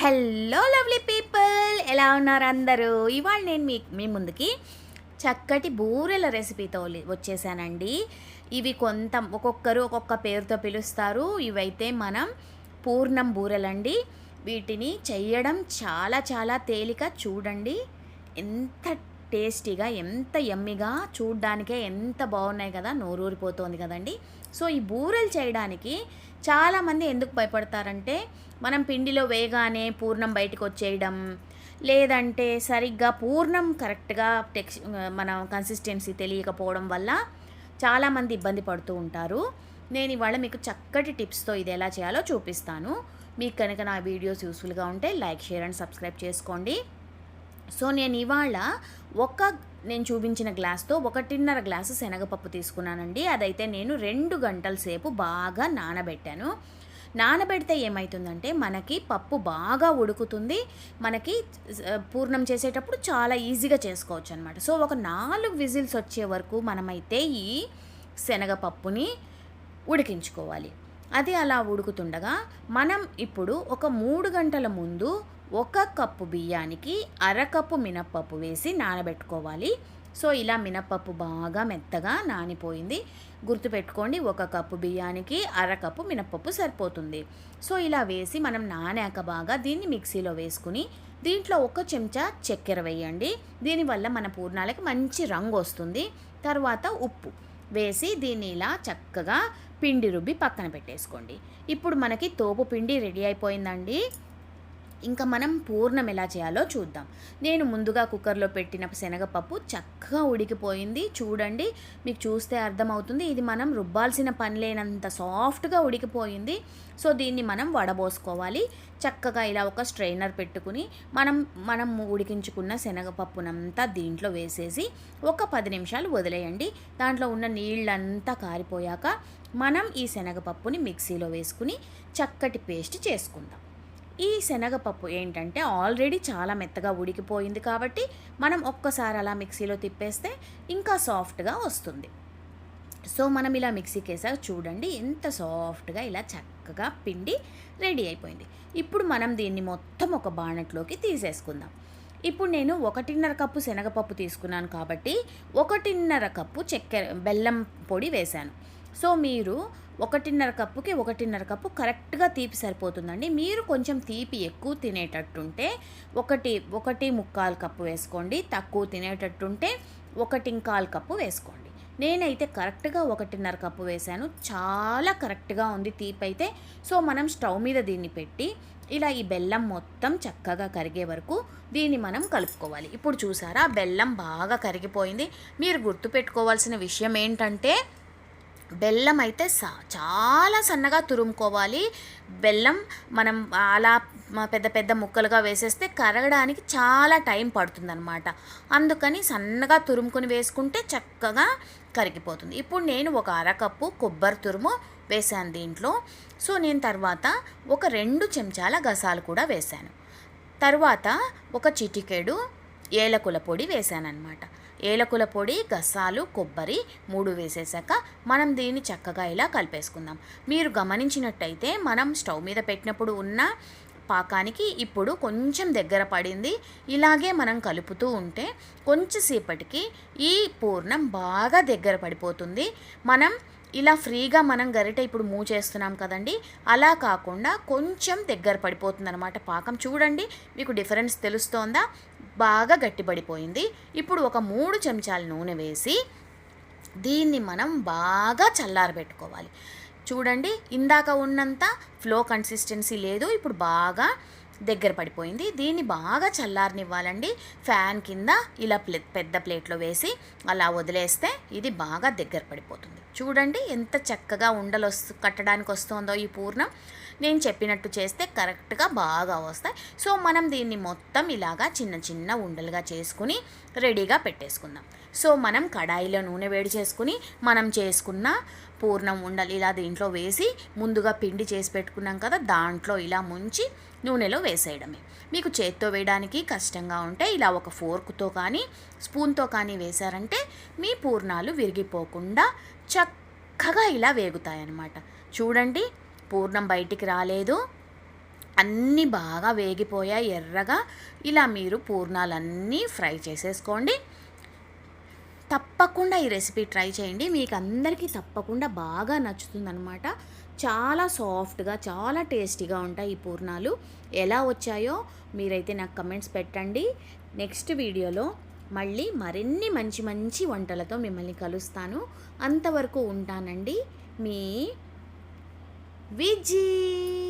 Hello lovely people ఎలా ఉన్నారు అందరూ? ఇవాళ నేను మీ మీ ముందుకి చక్కటి బూరెల రెసిపీతో వచ్చేసానండి. ఇవి కొంత ఒక్కొక్కరు ఒక్కొక్క పేరుతో పిలుస్తారు. ఇవైతే మనం పూర్ణం బూరెలండి. వీటిని చేయడం చాలా చాలా తేలిక. చూడండి. ఎంత టేస్టీగా ఎంత ఎమ్మిగా చూడ్డానికే ఎంత బాగున్నాయి కదా నోరూరిపోతోంది కదండి. సో ఈ బూరెలు చేయడానికి చాలామంది ఎందుకు భయపడతారంటే మనం పిండిలో వేయగానే పూర్ణం బయటకు వచ్చేయడం లేదంటే సరిగ్గా పూర్ణం కరెక్ట్గా టెక్స్ మనం కన్సిస్టెన్సీ తెలియకపోవడం వల్ల చాలామంది ఇబ్బంది పడుతూ ఉంటారు. నేను ఇవాళ మీకు చక్కటి టిప్స్తో ఇది ఎలా చేయాలో చూపిస్తాను. మీకు కనుక నా వీడియోస్ యూస్ఫుల్గా ఉంటే లైక్ షేర్ అండ్ సబ్స్క్రైబ్ చేసుకోండి. సో నేను ఇవాళ ఒక నేను చూపించిన గ్లాస్తో ఒకటిన్నర గ్లాసు శనగపప్పు తీసుకున్నానండి. అదైతే నేను రెండు గంటల సేపు బాగా నానబెట్టాను. నానబెడితే ఏమవుతుందంటే మనకి పప్పు బాగా ఉడుకుతుంది. మనకి పూర్ణం చేసేటప్పుడు చాలా ఈజీగా చేసుకోవచ్చు అనమాట సో ఒక నాలుగు విజిల్స్ వచ్చే వరకు మనమైతే ఈ శనగపప్పుని ఉడికించుకోవాలి. అది అలా ఉడుకుతుండగా మనం ఇప్పుడు ఒక మూడు గంటల ముందు ఒక కప్పు బియ్యానికి అరకప్పు మినప్పప్పు వేసి నానబెట్టుకోవాలి. సో ఇలా మినప్పప్పు బాగా మెత్తగా నానిపోయింది. గుర్తుపెట్టుకోండి ఒక కప్పు బియ్యానికి అరకప్పు మినప్పప్పు సరిపోతుంది. సో ఇలా వేసి మనం నానాక బాగా దీన్ని మిక్సీలో వేసుకుని దీంట్లో ఒక చెంచా చక్కెర వేయండి. దీనివల్ల మన పూర్ణాలకి మంచి రంగు వస్తుంది. తర్వాత ఉప్పు వేసి దీన్ని ఇలా చక్కగా పిండి రుబ్బి పక్కన పెట్టేసుకోండి. ఇప్పుడు మనకి తోపు పిండి రెడీ అయిపోయిందండి. ఇంకా మనం పూర్ణం ఎలా చేయాలో చూద్దాం. నేను ముందుగా కుక్కర్లో పెట్టిన శనగపప్పు చక్కగా ఉడికిపోయింది. చూడండి మీకు చూస్తే అర్థమవుతుంది. ఇది మనం రుబ్బాల్సిన పని లేనంత సాఫ్ట్గా ఉడికిపోయింది. సో దీన్ని మనం వడబోసుకోవాలి. చక్కగా ఇలా ఒక స్ట్రైనర్ పెట్టుకుని మనం మనం ఉడికించుకున్న శనగపప్పునంతా దీంట్లో వేసేసి ఒక పది నిమిషాలు వదిలేయండి. దాంట్లో ఉన్న నీళ్ళంతా కారిపోయాక మనం ఈ శనగపప్పుని మిక్సీలో వేసుకుని చక్కటి పేస్ట్ చేసుకుందాం. ఈ శనగపప్పు ఏంటంటే ఆల్రెడీ చాలా మెత్తగా ఉడికిపోయింది కాబట్టి మనం ఒక్కసారి అలా మిక్సీలో తిప్పేస్తే ఇంకా సాఫ్ట్గా వస్తుంది. సో మనం ఇలా మిక్సీకి వేసాక చూడండి ఎంత సాఫ్ట్గా ఇలా చక్కగా పిండి రెడీ అయిపోయింది. ఇప్పుడు మనం దీన్ని మొత్తం ఒక బాణట్లోకి తీసేసుకుందాం. ఇప్పుడు నేను ఒకటిన్నర కప్పు శనగపప్పు తీసుకున్నాను కాబట్టి ఒకటిన్నర కప్పు చక్కెర బెల్లం పొడి వేశాను. సో మీరు ఒకటిన్నర కప్పుకి ఒకటిన్నర కప్పు కరెక్ట్గా తీపి సరిపోతుందండి. మీరు కొంచెం తీపి ఎక్కువ తినేటట్టుంటే ఒకటి ఒకటి ముక్కాలు కప్పు వేసుకోండి. తక్కువ తినేటట్టుంటే ఒకటింకాలు కప్పు వేసుకోండి. నేనైతే కరెక్ట్గా ఒకటిన్నర కప్పు వేశాను. చాలా కరెక్ట్గా ఉంది తీపి అయితే. సో మనం స్టవ్ మీద దీన్ని పెట్టి ఇలా ఈ బెల్లం మొత్తం చక్కగా కరిగే వరకు దీన్ని మనం కలుపుకోవాలి. ఇప్పుడు చూసారా? బెల్లం బాగా కరిగిపోయింది. మీరు గుర్తుపెట్టుకోవాల్సిన విషయం ఏంటంటే బెల్లం అయితే సా చాలా సన్నగా తురుముకోవాలి. బెల్లం మనం అలా పెద్ద పెద్ద ముక్కలుగా వేసేస్తే కరగడానికి చాలా టైం పడుతుందన్నమాట. అందుకని సన్నగా తురుముకొని వేసుకుంటే చక్కగా కరిగిపోతుంది. ఇప్పుడు నేను ఒక అరకప్పు కొబ్బరి తురుము వేశాను దీంట్లో. సో నేను తర్వాత ఒక రెండు చెంచాల గసాలు కూడా వేశాను. తర్వాత ఒక చిటికెడు ఏలకుల పొడి వేసానన్నమాట ఏలకుల పొడి గసాలు కొబ్బరి మూడు వేసేసాక మనం దీన్ని చక్కగా ఇలా కలిపేసుకుందాం. మీరు గమనించినట్టయితే మనం స్టవ్ మీద పెట్టినప్పుడు ఉన్న పాకానికి ఇప్పుడు కొంచెం దగ్గర పడింది. ఇలాగే మనం కలుపుతూ ఉంటే కొంచెంసేపటికి ఈ పూర్ణం బాగా దగ్గర పడిపోతుంది. మనం ఇలా ఫ్రీగా మనం గరిట ఇప్పుడు మూవ్ చేస్తున్నాం కదండి అలా కాకుండా కొంచెం దగ్గర పడిపోతుంది అనమాట పాకం చూడండి మీకు డిఫరెన్స్ తెలుస్తోందా? బాగా గట్టిపడిపోయింది. ఇప్పుడు ఒక మూడు చెంచాల నూనె వేసి దీన్ని మనం బాగా చల్లారబెట్టుకోవాలి. చూడండి ఇందాక ఉన్నంత ఫ్లో కన్సిస్టెన్సీ లేదు ఇప్పుడు బాగా దగ్గర పడిపోయింది. దీన్ని బాగా చల్లారనివ్వాలండి. ఫ్యాన్ కింద ఇలా ప్లే పెద్ద ప్లేట్లో వేసి అలా వదిలేస్తే ఇది బాగా దగ్గర పడిపోతుంది. చూడండి ఎంత చక్కగా ఉండలు వస్తు కట్టడానికి వస్తుందో ఈ పూర్ణం. నేను చెప్పినట్టు చేస్తే కరెక్ట్గా బాగా వస్తాయి. సో మనం దీన్ని మొత్తం ఇలాగా చిన్న చిన్న ఉండలుగా చేసుకుని రెడీగా పెట్టేసుకుందాం. సో మనం కడాయిలో నూనె వేడి చేసుకుని మనం చేసుకున్న పూర్ణం ఉండలు ఇలా దీంట్లో వేసి ముందుగా పిండి చేసి పెట్టుకున్నాం కదా దాంట్లో ఇలా ముంచి నూనెలో వేసేయడమే. మీకు చేత్తో వేయడానికి కష్టంగా ఉంటే ఇలా ఒక ఫోర్క్తో కానీ స్పూన్తో కానీ వేశారంటే మీ పూర్ణాలు విరిగిపోకుండా చక్కగా ఇలా వేగుతాయన్నమాట. చూడండి పూర్ణం బయటికి రాలేదు. అన్నీ బాగా వేగిపోయాయి ఎర్రగా. ఇలా మీరు పూర్ణాలన్నీ ఫ్రై చేసేసుకోండి. తప్పకుండా ఈ రెసిపీ ట్రై చేయండి. మీకు అందరికీ తప్పకుండా బాగా నచ్చుతుందనమాట చాలా సాఫ్ట్గా చాలా టేస్టీగా ఉంటాయి ఈ పూర్ణాలు. ఎలా వచ్చాయో మీరైతే నాకు కమెంట్స్ పెట్టండి. నెక్స్ట్ వీడియోలో మళ్ళీ మరిన్ని మంచి మంచి వంటలతో మిమ్మల్ని కలుస్తాను. అంతవరకు ఉంటానండి మీ Vigi!